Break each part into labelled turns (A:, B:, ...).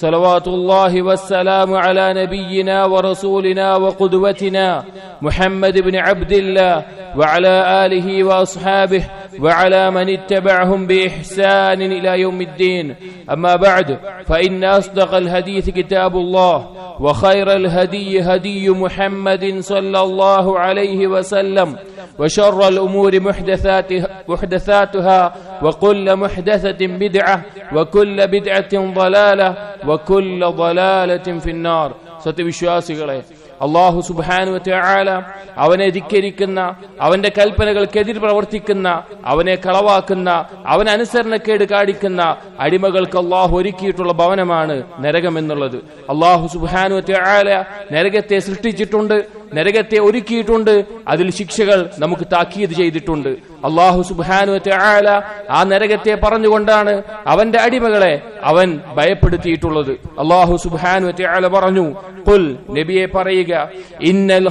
A: صلوات الله والسلام على نبينا ورسولنا وقدوتنا محمد بن عبد الله وعلى آله وأصحابه وعلى من اتبعهم بإحسان إلى يوم الدين. أما بعد فإن أصدق الحديث كتاب الله وخير الهدي هدي محمد صلى الله عليه وسلم وشر الأمور محدثاتها, محدثاتها وكل محدثة بدعة وكل بدعة ضلالة വക്കുല്ല വലാലത്തിൻ ഫിന്നാർ. സത്യവിശ്വാസികളെ അള്ളാഹു സുബാനു ആല അവനെ ധിക്കരിക്കുന്ന അവന്റെ കൽപ്പനകൾക്കെതിരെ പ്രവർത്തിക്കുന്ന അവനെ കളവാക്കുന്ന അവനനുസരണക്കേട് അനുസരണക്കേട് കാണിക്കുന്ന അടിമകൾക്ക് അള്ളാഹു ഒരുക്കിയിട്ടുള്ള ഭവനമാണ് നരകമെന്നുള്ളത്. അള്ളാഹു സുബാനു ആല നരകത്തെ സൃഷ്ടിച്ചിട്ടുണ്ട്. നരകത്തെ ഒരുക്കിയിട്ടുണ്ട്. അതിൽ ശിക്ഷകൾ നമുക്ക് താക്കീത് ചെയ്തിട്ടുണ്ട്. അള്ളാഹു സുബാനു ആല ആ നരകത്തെ പറഞ്ഞുകൊണ്ടാണ് അവന്റെ അടിമകളെ അവൻ ഭയപ്പെടുത്തിയിട്ടുള്ളത്. അള്ളാഹു സുബാനു ആല പറഞ്ഞു കുൽ നബിയെ പറയുക ഇന്നൽ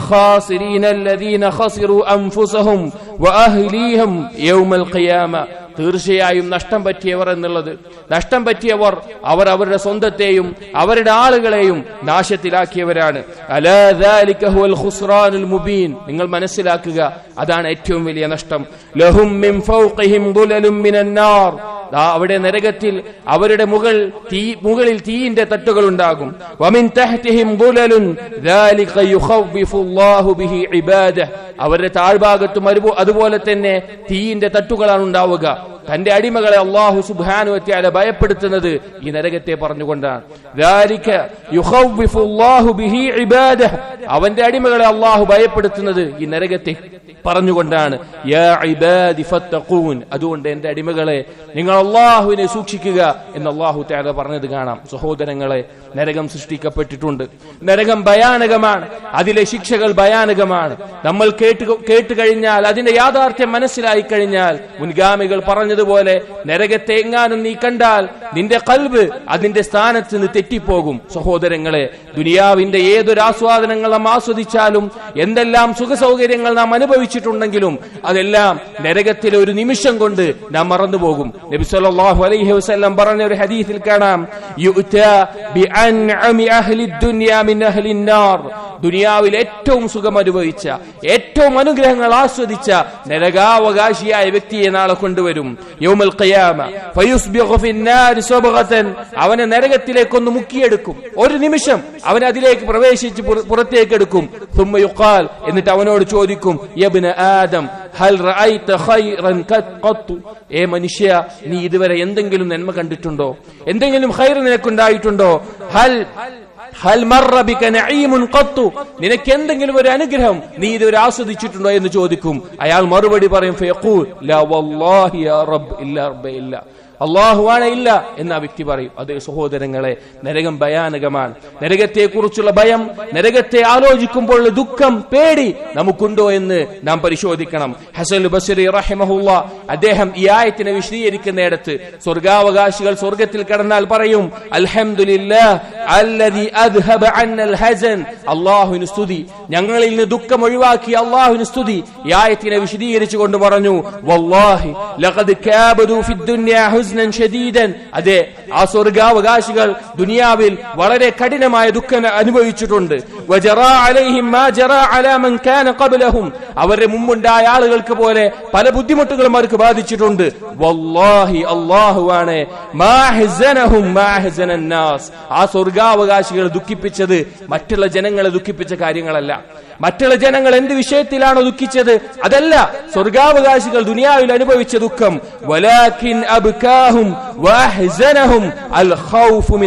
A: തീർച്ചയായും നഷ്ടം പറ്റിയവർ എന്നുള്ളത്. നഷ്ടം പറ്റിയവർ അവർ അവരുടെ സ്വന്തത്തെയും അവരുടെ ആളുകളെയും നാശത്തിലാക്കിയവരാണ്. മുബീൻ. നിങ്ങൾ മനസ്സിലാക്കുക അതാണ് ഏറ്റവും വലിയ നഷ്ടം. ലഹും അവിടെ നരകത്തിൽ അവരുടെ മുകൾ തീ മുകളിൽ തീയിന്റെ തട്ടുകൾ ഉണ്ടാകും. അവരുടെ താഴ്ഭാഗത്തും അതുപോലെ തന്നെ തീയിന്റെ തട്ടുകളാണ് ഉണ്ടാവുക. തന്റെ അടിമകളെ അള്ളാഹു സുബാനു വത്യാല ഭയപ്പെടുത്തുന്നത് ഈ നരകത്തെ പറഞ്ഞുകൊണ്ടാണ്. അവന്റെ അടിമകളെ അള്ളാഹു ഭയപ്പെടുത്തുന്നത് ഈ നരകത്തെ പറഞ്ഞുകൊണ്ടാണ്. അതുകൊണ്ട് എന്റെ അടിമകളെ നിങ്ങൾ അള്ളാഹുവിനെ സൂക്ഷിക്കുക എന്ന് അള്ളാഹു ത്യാഗ പറഞ്ഞത് കാണാം. സഹോദരങ്ങളെ നരകം സൃഷ്ടിക്കപ്പെട്ടിട്ടുണ്ട്. നരകം ഭയാനകമാണ്. അതിലെ ശിക്ഷകൾ ഭയാനകമാണ്. നമ്മൾ കേട്ട് കേട്ട് കഴിഞ്ഞാൽ അതിന്റെ യാഥാർത്ഥ്യം മനസ്സിലായി കഴിഞ്ഞാൽ മുൻഗാമികൾ പറഞ്ഞതുപോലെ നരകത്തെ എങ്ങാനും നീ കണ്ടാൽ നിന്റെ കൽബ് അതിന്റെ സ്ഥാനത്ത് നിന്ന് തെറ്റിപ്പോകും. സഹോദരങ്ങളെ ദുനിയാവിന്റെ ഏതൊരു ആസ്വാദനങ്ങൾ നാം ആസ്വദിച്ചാലും എന്തെല്ലാം സുഖ സൗകര്യങ്ങൾ നാം അനുഭവിച്ചിട്ടുണ്ടെങ്കിലും അതെല്ലാം നരകത്തിലെ ഒരു നിമിഷം കൊണ്ട് നാം മറന്നുപോകും. നബി സല്ലല്ലാഹു അലൈഹി വസല്ലം പറഞ്ഞ ഒരു ഹദീസിൽ കാണാം അഹ്ലി മിൻ അഹ്ലി നാർ. ദുനിയാവിൽ ഏറ്റവും സുഖം അനുഭവിച്ച ഏറ്റവും അനുഗ്രഹങ്ങൾ ആസ്വദിച്ച നരകാവകാശിയായ വ്യക്തിയെ നാളെ കൊണ്ടുവരും. അവനെ നരകത്തിലേക്കൊന്ന് മുക്കിയെടുക്കും. ഒരു നിമിഷം അവൻ അതിലേക്ക് പ്രവേശിച്ച് പുറത്തേക്ക് എടുക്കും തുമ്മയുക്കാൽ എന്നിട്ട് അവനോട് ചോദിക്കും ആദം ഹൽ ഏ മനുഷ്യ നീ ഇതുവരെ എന്തെങ്കിലും നന്മ കണ്ടിട്ടുണ്ടോ? എന്തെങ്കിലും ഹൈർ നിനക്കുണ്ടായിട്ടുണ്ടോ? ഹൽ നിനക്ക് എന്തെങ്കിലും ഒരു അനുഗ്രഹം നീ ഇതൊരു ആസ്വദിച്ചിട്ടുണ്ടോ എന്ന് ചോദിക്കും. അയാൾ മറുപടി പറയും അള്ളാഹുവാണ് ഇല്ല എന്ന് ആ വ്യക്തി പറയും. അത് സഹോദരങ്ങളെ നരകം ഭയാനകമാണ്. നരകത്തെ കുറിച്ചുള്ള ഭയം നരകത്തെ ആലോചിക്കുമ്പോൾ ദുഃഖം പേടി നമുക്കുണ്ടോ എന്ന് നാം പരിശോധിക്കണം. ഹസൻ ബസരി റഹിമഹുല്ല അദ്ദേഹം ഈ ആയത്തിനെ വിശദീകരിക്കുന്നിടത്ത് സ്വർഗാവകാശികൾ സ്വർഗത്തിൽ കടന്നാൽ പറയും അള്ളാഹുവിന് സ്തുതി. ഞങ്ങളിൽ നിന്ന് ദുഃഖം ഒഴിവാക്കി അള്ളാഹുവിന് സ്തുതി. ഈ ആയത്തിനെ വിശദീകരിച്ചു കൊണ്ട് പറഞ്ഞു വല്ലാഹി ലഖദ് കാബദു ഫിദ്ദുന്യാ ഹുസ്നൻ ഷദീദൻ. അതെ ആ സ്വർഗാവകാശികൾ ദുനിയാവിൽ വളരെ കഠിനമായ ദുഃഖം അനുഭവിച്ചിട്ടുണ്ട്. അവരുടെ മുമ്പുണ്ടായ ആളുകൾക്ക് പോലെ പല ബുദ്ധിമുട്ടുകളും അവർക്ക് ബാധിച്ചിട്ടുണ്ട്. വല്ലാഹി ആ സ്വർഗാവകാശികൾ ദുഃഖിപ്പിച്ചത് മറ്റുള്ള ജനങ്ങളെ ദുഃഖിപ്പിച്ച കാര്യങ്ങളല്ല. മറ്റുള്ള ജനങ്ങൾ എന്ത് വിഷയത്തിലാണോ ദുഃഖിച്ചത്? അതല്ല സ്വർഗാവകാശികൾ ദുനിയാവിൽ അനുഭവിച്ച ദുഃഖം. അബ്കാഹും അൽ ഖൗഫു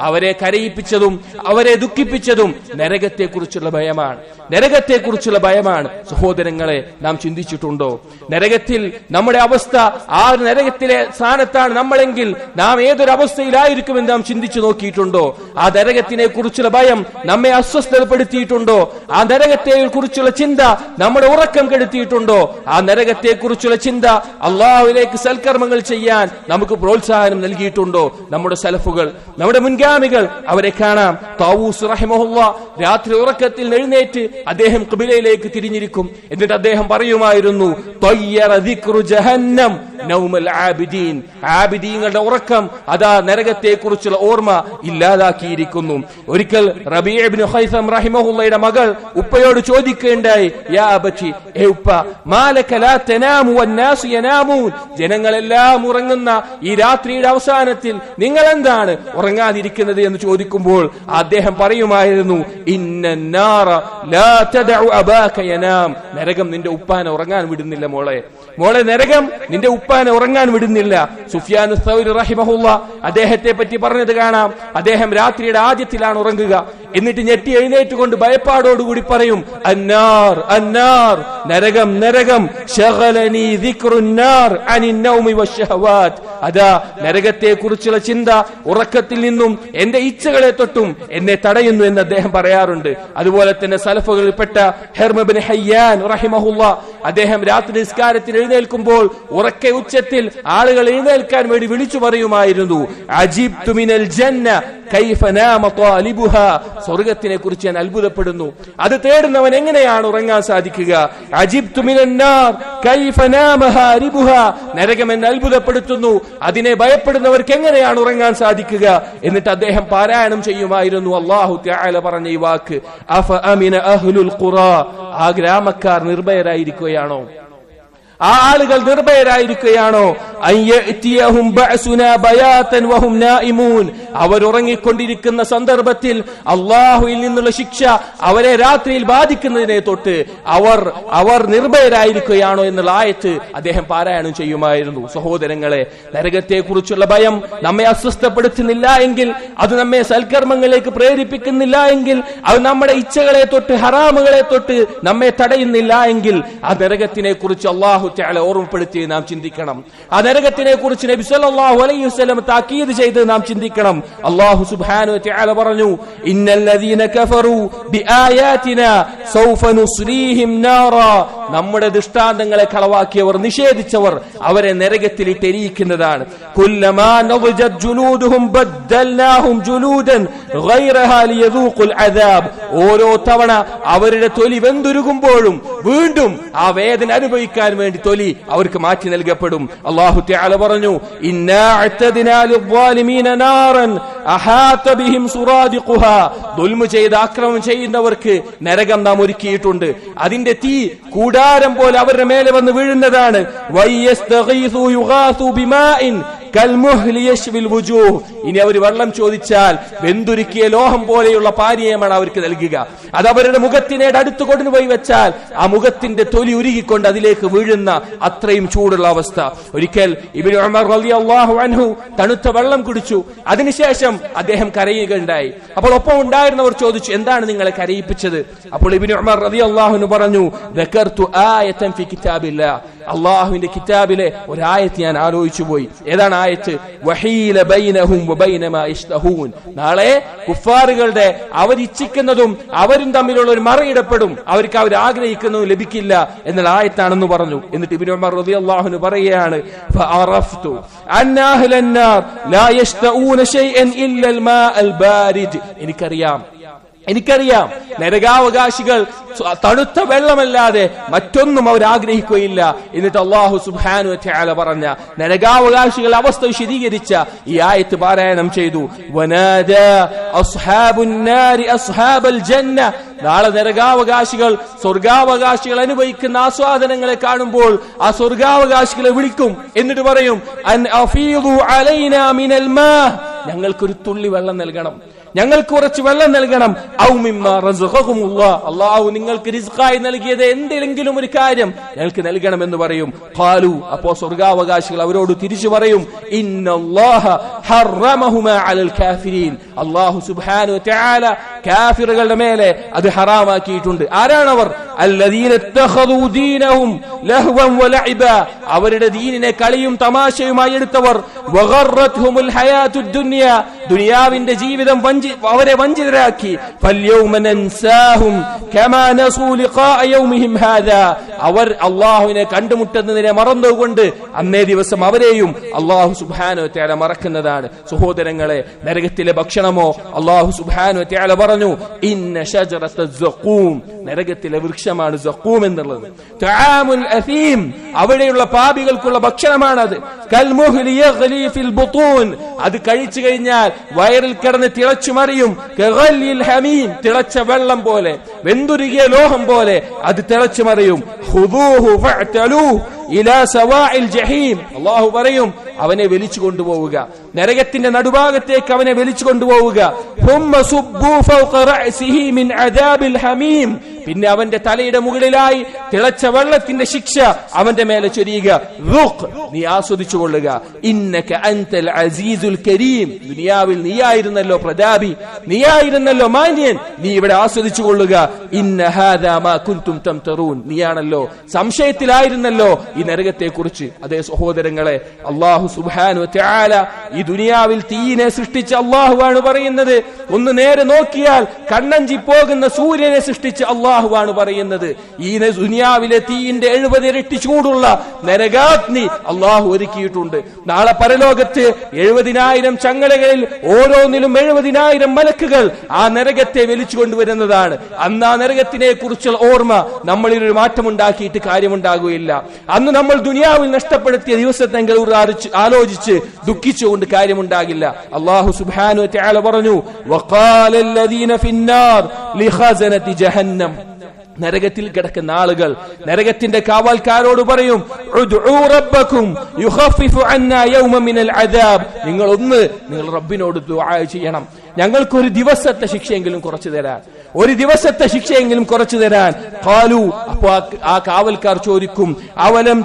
A: അവരെ കരയിപ്പിച്ചതും അവരെ ദുഃഖിപ്പിച്ചതും നരകത്തെ കുറിച്ചുള്ള ഭയമാണ്. നരകത്തെ കുറിച്ചുള്ള ഭയമാണ്. സഹോദരങ്ങളെ നാം ചിന്തിച്ചിട്ടുണ്ടോ? നരകത്തിൽ നമ്മുടെ അവസ്ഥ ആ ഒരു നരകത്തിലെ സ്ഥാനത്താണ് നമ്മളെങ്കിൽ നാം ഏതൊരു അവസ്ഥയിലായിരിക്കുമെന്ന് നാം ചിന്തിച്ചു നോക്കിയിട്ടുണ്ടോ? ആ നരകത്തിനെ കുറിച്ചുള്ള ഭയം നമ്മെ അസ്വസ്ഥതപ്പെടുത്തിയിട്ടുണ്ടോ? ആ നരകത്തെ കുറിച്ചുള്ള ചിന്ത നമ്മുടെ ഉറക്കം കെടുത്തിയിട്ടുണ്ടോ? ആ നരകത്തെ കുറിച്ചുള്ള ചിന്ത അള്ളാഹുലേക്ക് സൽക്കർമ്മങ്ങൾ ചെയ്യാൻ നമുക്ക് പ്രോത്സാഹനം നൽകിയിട്ടുണ്ടോ? നമ്മുടെ സലഫുകൾ നമ്മുടെ മുൻഗാമികൾ അവരെ കാണാം. താവൂസ് രാത്രി ഉറക്കത്തിൽ എഴുന്നേറ്റ് അദ്ദേഹം കബിലയിലേക്ക് തിരിഞ്ഞിരിക്കും. എന്നിട്ട് അദ്ദേഹം പറയുമായിരുന്നു "ത്വയ്യറ ദിക്റു ജഹന്നം ആബിദീൻ. ആബിദീങ്ങളുടെ ഉറക്കം അതാ നരകത്തെ കുറിച്ചുള്ള ഓർമ്മ ഇല്ലാതാക്കിയിരിക്കുന്നു. ഒരിക്കൽ റഹിമഹുല്ലയുടെ മകൾ ഉപ്പയോട് ചോദിക്കേണ്ടായി യാ ഉപ്പ ജനങ്ങളെല്ലാം ഉറങ്ങുന്ന ഈ രാത്രിയുടെ അവസാനത്തിൽ നിങ്ങൾ എന്താണ് ഉറങ്ങാതിരിക്കുന്നത് എന്ന് ചോദിക്കുമ്പോൾ അദ്ദേഹം പറയുമായിരുന്നു നരകം നിന്റെ ഉപ്പാനെ ഉറങ്ങാൻ വിടുന്നില്ല മോളെ. മോളെ നരകം നിന്റെ ഉപ്പാനെ ഉറങ്ങാൻ വിടുന്നില്ല. സുഫിയാൻ റഹിമഹുല്ല അദ്ദേഹത്തെ പറ്റി പറഞ്ഞത് കാണാം. അദ്ദേഹം രാത്രിയുടെ ആദ്യത്തിലാണ് ഉറങ്ങുക. എന്നിട്ട് ഞെട്ടി എഴുന്നേറ്റുകൊണ്ട് ഭയപ്പാടോടുകൂടി പറയും അന്നാർ അന്നാർ നരകം നരകം അതാ നരകത്തെ കുറിച്ചുള്ള ചിന്ത ഉറക്കത്തിൽ നിന്നും എന്റെ ഇച്ഛകളെ തൊട്ടും എന്നെ തടയുന്നു എന്ന് അദ്ദേഹം പറയാറുണ്ട്. അതുപോലെ തന്നെ സലഫുകളിൽപ്പെട്ട ഹെർമബിൻ ഹയ്യാൻ റഹിമഹുല്ല അദ്ദേഹം രാത്രി നിസ്കാരത്തിൽ എഴുന്നേൽക്കുമ്പോൾ ഉറക്കെ ഉച്ചത്തിൽ ആളുകൾ എഴുന്നേൽക്കാൻ വേണ്ടി വിളിച്ചു പറയുമായിരുന്നു അജീബ് മിനൽ ജന്ന നാമ സ്വർഗത്തിനെ കുറിച്ച് ഞാൻ അത്ഭുതപ്പെടുന്നു. അത് തേടുന്നവൻ എങ്ങനെയാണ് ഉറങ്ങാൻ സാധിക്കുക? അജിബ് നരകം എന്നെ അത്ഭുതപ്പെടുത്തുന്നു. അതിനെ ഭയപ്പെടുന്നവർക്ക് എങ്ങനെയാണ് ഉറങ്ങാൻ സാധിക്കുക? എന്നിട്ട് അദ്ദേഹം പാരായണം ചെയ്യുമായിരുന്നു. അള്ളാഹു ത്യാല പറഞ്ഞ ഈ വാക്ക് അഹ്ലുൽ ആ ഗ്രാമക്കാർ നിർഭയരായിരിക്കുകയാണോ? ആ ആളുകൾ നിർഭയരായിരിക്കുകയാണോ? ഉറങ്ങിക്കൊണ്ടിരിക്കുന്ന സന്ദർഭത്തിൽ അള്ളാഹുവിൽ നിന്നുള്ള ശിക്ഷ അവരെ രാത്രിയിൽ ബാധിക്കുന്നതിനെ തൊട്ട് അവർ അവർ നിർഭയരായിരിക്കുകയാണോ എന്നുള്ള ആയത്ത് അദ്ദേഹം പാരായണം ചെയ്യുമായിരുന്നു. സഹോദരങ്ങളെ നരകത്തെ കുറിച്ചുള്ള ഭയം നമ്മെ അസ്വസ്ഥപ്പെടുത്തുന്നില്ല എങ്കിൽ അത് നമ്മെ സൽക്കർമ്മങ്ങളിലേക്ക് പ്രേരിപ്പിക്കുന്നില്ല എങ്കിൽ അത് നമ്മുടെ ഇച്ഛകളെ തൊട്ട് ഹറാമുകളെ തൊട്ട് നമ്മെ തടയുന്നില്ല എങ്കിൽ ആ നരകത്തിനെ കുറിച്ച് അള്ളാഹു ചാളെ ഓർമ്മപ്പെടുത്തി നാം ചിന്തിക്കണം. ആ നരകത്തിനെ കുറിച്ച് നബി അലൈഹി വസ്ലം താക്കീത് ചെയ്ത് നാം ചിന്തിക്കണം. അള്ളാഹു സുബ്ഹാനു തആല പറഞ്ഞു ഇന്നല്ലദീന കഫറു ബിആയാതിന സൗഫ നുസ്രീഹിം നാറാ. നമ്മുടെ ദൃഷ്ടാന്തങ്ങളെ കളവാക്കിയവർ നിഷേധിച്ചവർ അവരെ നരകത്തിൽ ഇട്ടെരിയിക്കുന്നതാണ് കുല്ലമാ നവജത് ജുലൂദുഹും ബദ്ദൽനാഹും ജുലൂദൻ ഗൈറഹാ ലിയദൂഖുൽ അദാബ്. ഓരോ തവണ അവരുടെ തൊലി വെന്തുരുകുമ്പോഴും വീണ്ടും ആ വേദന അനുഭവിക്കാൻ വേണ്ടി തൊലി അവർക്ക് മാറ്റി നൽകപ്പെടും. അള്ളാഹു തആല പറഞ്ഞു ഇന്നാ അഅ്തദിനാ ലിദ്വാലിമീന നാറൻ ദുൽമു ചെയ്ത് ആക്രമം ചെയ്യുന്നവർക്ക് നരകം നാം ഒരുക്കിയിട്ടുണ്ട്. അതിന്റെ തീ കൂടാരം പോലെ അവരുടെ മേലെ വന്ന് വീഴുന്നതാണ്. ഇനി അവർ വെള്ളം ചോദിച്ചാൽ വെന്തുരുക്കിയ ലോഹം പോലെയുള്ള പാനീയമാണ് അവർക്ക് നൽകുക. അത് അവരുടെ മുഖത്തിനേട് അടുത്തു കൊണ്ടുപോയി വെച്ചാൽ ആ മുഖത്തിന്റെ തൊലി ഉരുകിക്കൊണ്ട് അതിലേക്ക് വീഴുന്ന അത്രയും ചൂടുള്ള അവസ്ഥ. ഒരിക്കൽ ഇബിൻ അൻഹു തണുത്ത വെള്ളം കുടിച്ചു. അതിനുശേഷം അദ്ദേഹം കരയുകയുണ്ടായി. അപ്പോൾ ഒപ്പം ഉണ്ടായിരുന്നവർ ചോദിച്ചു എന്താണ് നിങ്ങളെ കരയിപ്പിച്ചത്? അപ്പോൾ ഇബിൻ ഉമർ റളിയല്ലാഹു പറഞ്ഞു അള്ളാഹുവിന്റെ കിതാബിലെ ഒരായത്ത് ഞാൻ ആലോചിച്ചു പോയി. ഏതാണ് ആയത്ത്? വഹീല ബൈനഹും മാ നാളെ കുഫാറുകളുടെ അവരിച്ഛിക്കുന്നതും അവരും തമ്മിലുള്ള ഒരു മറയിടപ്പെടും. അവർക്ക് അവർ ആഗ്രഹിക്കുന്നതും ലഭിക്കില്ല എന്നുള്ള ആയത്താണെന്ന് പറഞ്ഞു. എന്നിട്ട് ഇബിൻ ഉമർ പറയുകയാണ് മാ അൽ ബാരിദ് എനിക്കറിയാം
B: എനിക്കറിയാം നരകാവകാശികൾ തണുത്ത വെള്ളമല്ലാതെ മറ്റൊന്നും അവർ ആഗ്രഹിക്കുകയില്ല. എന്നിട്ട് അള്ളാഹു സുബാനു ത്യാല പറഞ്ഞ നരകാവകാശികൾ അവസ്ഥ വിശദീകരിച്ച ഈ ആയത്ത് പാരായണം ചെയ്തു. നാളെ നരകാവകാശികൾ സ്വർഗാവകാശികൾ അനുഭവിക്കുന്ന ആസ്വാദനങ്ങളെ കാണുമ്പോൾ ആ സ്വർഗാവകാശികളെ വിളിക്കും. എന്നിട്ട് പറയും ഞങ്ങൾക്കൊരു തുള്ളി വെള്ളം നൽകണം. ഞങ്ങൾക്ക് കുറച്ച് വെള്ളം നൽകണം. അള്ളാഹു നിങ്ങൾക്ക് റിസ്ഖായി നൽകിയത് എന്തെങ്കിലും ഒരു കാര്യം ഞങ്ങൾക്ക് നൽകണം എന്ന് പറയും. ഖാലു അപ്പോ സ്വർഗാവകാശികൾ അവരോട് തിരിച്ചു പറയും. അള്ളാഹു വതആല കാഫിറുകളുടെ മേലെ അത് ഹറാമാക്കിയിട്ടുണ്ട്. ആരാണവർ? അവരുടെ ദീനിനെ കളിയും തമാശയുമായി എടുത്തവർ. ദുനിയാവിന്റെ ജീവിതം വഞ്ചി അവരെ വഞ്ചിതരാക്കി. അവർ അള്ളാഹുവിനെ കണ്ടുമുട്ടുന്നതിനെ മറന്നുകൊണ്ട് അന്നേ ദിവസം അവരെയും അള്ളാഹു സുബാനോ വതആല മറക്കുന്നതാണ്. സഹോദരങ്ങളെ നരകത്തിലെ ഭക്ഷണമോ? അള്ളാഹു സുബാനോ വതആല പറഞ്ഞു ഇന്ന ഷജറത്ത നരകത്തിലെ വൃക്ഷമാണ് സഖൂം എന്നുള്ളത്. അവിടെയുള്ള പാപികൾക്കുള്ള ഭക്ഷണമാണത്. അത് കഴിച്ചു കഴിഞ്ഞാൽ വയറിൽ കിടന്ന് തിളച്ചു മറിയും. കഗല്ലിൽ ഹമീം തിളച്ച വെള്ളം പോലെ. വെന്തുരുകിയ ലോഹം പോലെ അത് തിളച്ചു മറിയും. അല്ലാഹു പറയും അവനെ വലിച്ചു കൊണ്ടുപോവുക. നരകത്തിന്റെ നടുഭാഗത്തേക്ക് അവനെ വലിച്ചു കൊണ്ടുപോവുക. പിന്നെ അവന്റെ തലയുടെ മുകളിലായി തിളച്ച വെള്ളത്തിന്റെ ശിക്ഷ അവന്റെ മേലെ ചൊരിയുക. നീ ആസ്വദിച്ചു കൊള്ളുക. ഇന്നക അൻതൽ അസീസുൽ കരീം. ദുനിയാവിൽ നീയായിരുന്നല്ലോ പ്രതാപി നീയായിരുന്നല്ലോ മാന്യൻ. നീ ഇവിടെ ആസ്വദിച്ചു കൊള്ളുക. തംതറൂൻ. നീയാണല്ലോ സംശയത്തിലായിരുന്നല്ലോ ഈ നരകത്തെ കുറിച്ച് അതേ സഹോദരങ്ങളെ അള്ളാഹു തആല ഈ ദുനിയാവിൽ തീയിനെ സൃഷ്ടിച്ച അള്ളാഹുവാണ് പറയുന്നത്. ഒന്ന് നേരെ നോക്കിയാൽ കണ്ണഞ്ചി പോകുന്ന സൂര്യനെ സൃഷ്ടിച്ച അള്ളാഹുവാണ് പറയുന്നത് ഈ ന- ദുനിയാവിലെ തീയിന്റെ എഴുപത് ഇരട്ടി ചൂടുള്ള നരകാഗ്നി അള്ളാഹു ഒരുക്കിയിട്ടുണ്ട് നാളെ പരലോകത്ത് എഴുപതിനായിരം ചങ്ങലകളിൽ ഓരോന്നിലും എഴുപതിനായിരം മലക്കുകൾ ആ നരകത്തെ വലിച്ചു കൊണ്ടുവരുന്നതാണ് അന്ന് ആ നരകത്തിനെ കുറിച്ചുള്ള ഓർമ്മ നമ്മളിൽ ഒരു മാറ്റമുണ്ടാക്കിയിട്ട് കാര്യമുണ്ടാകുകയില്ല അന്ന് നമ്മൾ ദുനിയാവിൽ നഷ്ടപ്പെടുത്തിയ ദിവസത്തെങ്കിൽ ആലോചിച്ച് ദുഃഖിച്ചുകൊണ്ട് കാര്യമുണ്ടാകില്ല അള്ളാഹു സുബ്ഹാനഹു വതആല പറഞ്ഞു വഖാല الذين في النار لخزنة ജഹന്നം നരകത്തിൽ കിടക്കുന്ന ആളുകൾ നരകത്തിന്റെ കാവൽക്കാരോട് പറയും നിങ്ങൾ ഒന്ന് നിങ്ങൾ റബ്ബിനോട് ദുആ ചെയ്യണം. ഞങ്ങൾക്ക് ഒരു ദിവസത്തെ ശിക്ഷയെങ്കിലും കുറച്ചു തരാൻ. ഒരു ദിവസത്തെ ശിക്ഷയെങ്കിലും കുറച്ചു തരാൻ. കാലു അപ്പോ ആ- കാവൽക്കാർ ചോദിക്കും അവലം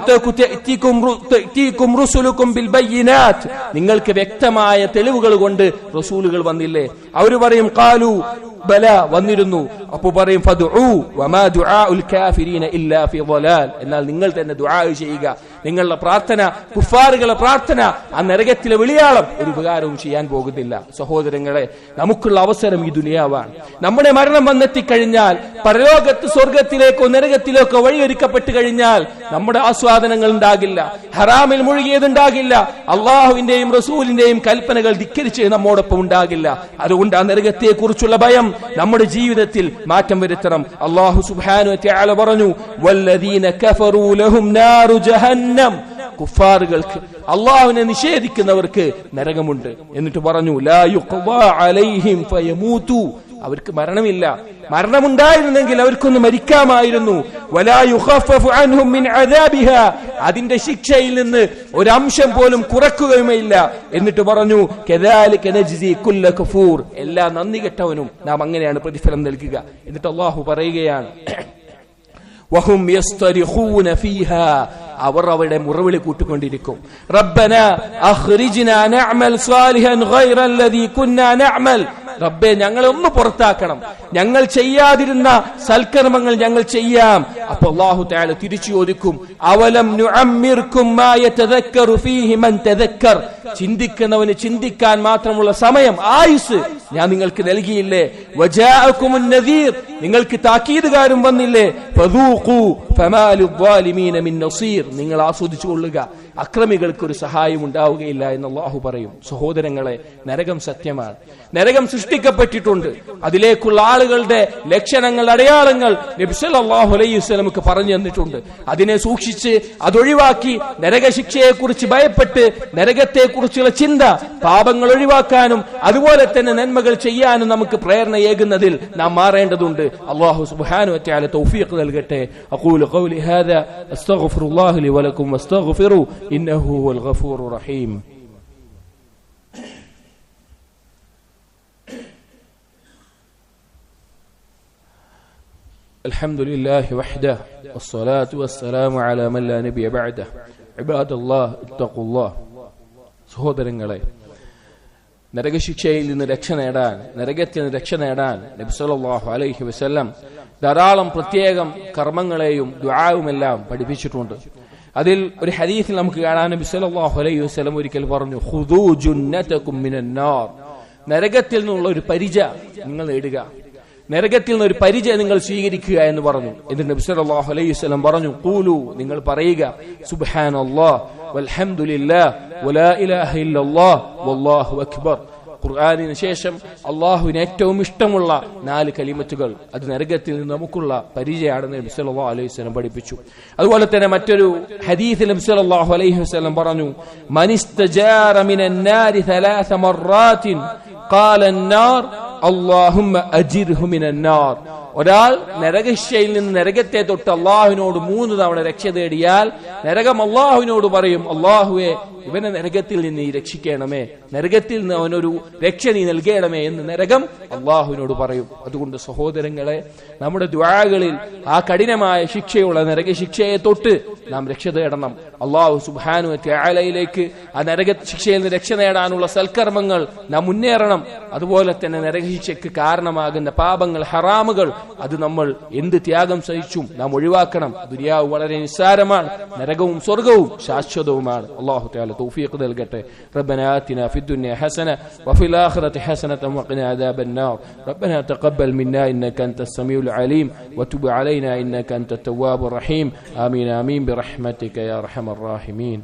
B: നിങ്ങൾക്ക് വ്യക്തമായ തെളിവുകൾ കൊണ്ട് റസൂലുകൾ വന്നില്ലേ? അവർ പറയും ഖാലു ബല വന്നിരുന്നു. അപ്പൊ പറയും എന്നാൽ നിങ്ങൾ തന്നെ ദുആ ചെയ്യുക. നിങ്ങളുടെ പ്രാർത്ഥന കുഫാറുകളുടെ പ്രാർത്ഥന ആ നരകത്തിലെ വിളിയാളം ഒരു ഉപകാരവും ചെയ്യാൻ പോകുന്നില്ല. സഹോദരങ്ങളെ നമുക്കുള്ള അവസരം ഈ ദുനിയാവാണ്. നമ്മുടെ മരണം വന്നെത്തിക്കഴിഞ്ഞാൽ പരലോകത്ത് സ്വർഗത്തിലേക്കോ നരകത്തിലേക്കോ വഴിയൊരുക്കപ്പെട്ട് കഴിഞ്ഞാൽ നമ്മുടെ ആസ്വാദനങ്ങൾ ഉണ്ടാകില്ല. ഹറാമിൽ മുഴുകിയതുണ്ടാകില്ല അള്ളാഹുവിന്റെയും റസൂലിന്റെയും കൽപ്പനകൾ ധിക്കരിച്ച് നമ്മോടൊപ്പം ഉണ്ടാകില്ല. അതുകൊണ്ട് ആ നരകത്തെ കുറിച്ചുള്ള ഭയം നമ്മുടെ ജീവിതത്തിൽ മാറ്റം വരുത്തണം. അള്ളാഹു വതആല പറഞ്ഞു വല്ലദീന കഫറൂ ലഹും നാറു ജഹന്നം. കുഫാറുകൾക്ക് അള്ളാഹുവിനെ നിഷേധിക്കുന്നവർക്ക് നരകമുണ്ട്. എന്നിട്ട് പറഞ്ഞു ലാ അലൈഹിം ഫയമൂതു. അവർക്ക് മരണമില്ല. മരണമുണ്ടായിരുന്നെങ്കിൽ അവർക്കൊന്ന് മരിക്കാമായിരുന്നു. അതിന്റെ ശിക്ഷയിൽ നിന്ന് ഒരംശം പോലും കുറക്കുകയുമില്ല എന്നിട്ട് പറഞ്ഞു കഫൂർ. എല്ലാ നന്ദി കെട്ടവനും നാം അങ്ങനെയാണ് പ്രതിഫലം നൽകുക. എന്നിട്ട് അള്ളാഹു പറയുകയാണ് വഹും ഫീഹാ. അവർ അവരുടെ മുറവിളി കൂട്ടിക്കൊണ്ടിരിക്കും. റബ്ബന അഖ്രിജ്നാ നഅമൽ സാലിഹൻ ഗൈറല്ലദീ കുന്നാ നഅമൽ. റബ്ബെ ഞങ്ങളെ ഒന്ന് പുറത്താക്കണം. ഞങ്ങൾ ചെയ്യാതിരുന്ന സൽക്കർമ്മങ്ങൾ ഞങ്ങൾ ചെയ്യാം. അപ്പൊ അള്ളാഹു താല തിരിച്ചു ചോദിക്കും അവലം ചിന്തിക്കുന്നവന് ചിന്തിക്കാൻ മാത്രമുള്ള സമയം ആയുസ് ഞാൻ നിങ്ങൾക്ക് നൽകിയില്ലേ? നിങ്ങൾക്ക് താക്കീതുകാരും വന്നില്ലേ? നിങ്ങൾ ആസ്വദിച്ചു കൊള്ളുക. അക്രമികൾക്ക് ഒരു സഹായം ഉണ്ടാവുകയില്ല എന്ന് അള്ളാഹു പറയും. സഹോദരങ്ങളെ നരകം സത്യമാണ്. നരകം സൃഷ്ടിക്കപ്പെട്ടിട്ടുണ്ട്. അതിലേക്കുള്ള ആളുകളുടെ ലക്ഷണങ്ങൾ അടയാളങ്ങൾ നബ്സല്ലാഹു അലൈഹി വസ്ലമുക്ക് പറഞ്ഞു തന്നിട്ടുണ്ട്. അതിനെ സൂക്ഷിച്ച് അതൊഴിവാക്കി നരകശിക്ഷയെ കുറിച്ച് ഭയപ്പെട്ട് നരകത്തെ കുറിച്ചുള്ള ചിന്ത പാപങ്ങൾ ഒഴിവാക്കാനും അതുപോലെ തന്നെ നന്മകൾ ചെയ്യാനും നമുക്ക് പ്രേരണയേകുന്നതിൽ നാം മാറേണ്ടതുണ്ട്. അള്ളാഹു സുബാനു തൗഫീഖ് നൽകട്ടെ. അഖൂലു ഖൗലി ഹാദാ അസ്തഗ്ഫിറുല്ലാഹി ലി വലക്കും വസ്തഗ്ഫിറു. ഇന്നഹു ഹുവൽ ഗഫൂറുർ റഹീം الحمد لله وحده والصلاة والسلام على من لا نبي بعده عباد الله اتقوا الله സഹോദരങ്ങളെ നരകശിക്ഷയിൽ നിന്ന് രക്ഷ നേടാൻ നരകത്തിൽ നിന്ന് രക്ഷ നേടാൻ നബി സല്ലല്ലാഹു അലൈഹി വസല്ലം ധാരാളം പ്രത്യേകം കർമ്മങ്ങളെയും ദുആവുമെല്ലാം പഠിപ്പിച്ചിട്ടുണ്ട് അതിൽ ഒരു ഹദീസിൽ നമുക്ക് കാണാൻ നബി സല്ലല്ലാഹു അലൈഹി വസല്ലം ഒരിക്കൽ പറഞ്ഞു ഖുദൂ ജുന്നതകും മിനൻ നാർ നരകത്തിൽ നിന്നുള്ള ഒരു പരിച നിങ്ങൾ നേടുക. നരകത്തിൽ നിന്ന് ഒരു പരിചയം നിങ്ങൾ സ്വീകരിക്കുക എന്ന് പറഞ്ഞു. എന്നിട്ട് നബി സല്ലല്ലാഹു അലൈഹി വസല്ലം പറഞ്ഞു ഖൂലു നിങ്ങൾ പറയുക സുബ്ഹാനല്ലാഹ് വൽഹംദുലില്ലാഹ് വലാ ഇലാഹ ഇല്ലല്ലാഹ് വല്ലാഹു അക്ബർ. ഖുർആാനിന് ശേഷം അള്ളാഹുവിന് ഏറ്റവും ഇഷ്ടമുള്ള നാല് കലിമത്തുകൾ അത് നരകത്തിൽ നിന്ന് നമുക്കുള്ള പരിചയമാണെന്ന് നബി സല്ലല്ലാഹു അലൈഹി വസല്ലം പഠിപ്പിച്ചു അതുപോലെ തന്നെ മറ്റൊരു ഹദീസിൽ നബി സല്ലല്ലാഹു അലൈഹി വസല്ലം പറഞ്ഞു മനിസ്തജാറ മിനൻ നാരി ثلاث مرات قال النار اللهم اجره من النار ഒരാൾ നരകശയിൽ നിന്ന് നരകത്തെ തൊട്ട് അള്ളാഹുവിനോട് മൂന്ന് തവണ രക്ഷ തേടിയാൽ നരകം അള്ളാഹുവിനോട് പറയും അള്ളാഹുവെ ഇവനെ നരകത്തിൽ നിന്ന് നീ രക്ഷിക്കണമേ. നരകത്തിൽ നിന്ന് അവനൊരു രക്ഷ നീ നൽകണമേ എന്ന് നരകം അള്ളാഹുവിനോട് പറയും. അതുകൊണ്ട് സഹോദരങ്ങളെ നമ്മുടെ ദ്വാകളിൽ ആ കഠിനമായ ശിക്ഷയുള്ള നരകശിക്ഷയെ തൊട്ട് നാം രക്ഷ തേടണം. അള്ളാഹു സുബാനു ത്യാലയിലേക്ക് ആ നരക ശിക്ഷയിൽ നിന്ന് രക്ഷ നേടാനുള്ള സൽക്കർമ്മങ്ങൾ നാം മുന്നേറണം. അതുപോലെ തന്നെ നരകശിക്ഷയ്ക്ക് കാരണമാകുന്ന പാപങ്ങൾ ഹറാമുകൾ അത് നമ്മൾ എന്ത് ത്യാഗം സഹിച്ചും നാം ഒഴിവാക്കണം ദുര്യാവ് വളരെ നിസ്സാരമാണ് നരകവും സ്വർഗവും ശാശ്വതവുമാണ് അള്ളാഹു تعالى توفيق നൽകട്ടെ ربنا آتنا في الدنيا حسنة وفي الآخرة حسنة وقنا عذاب النار ربنا تقبل منا إنك أنت السميع العليم وتب علينا إنك أنت التواب الرحيم آمين آمين برحمتك يا أرحم الراحمين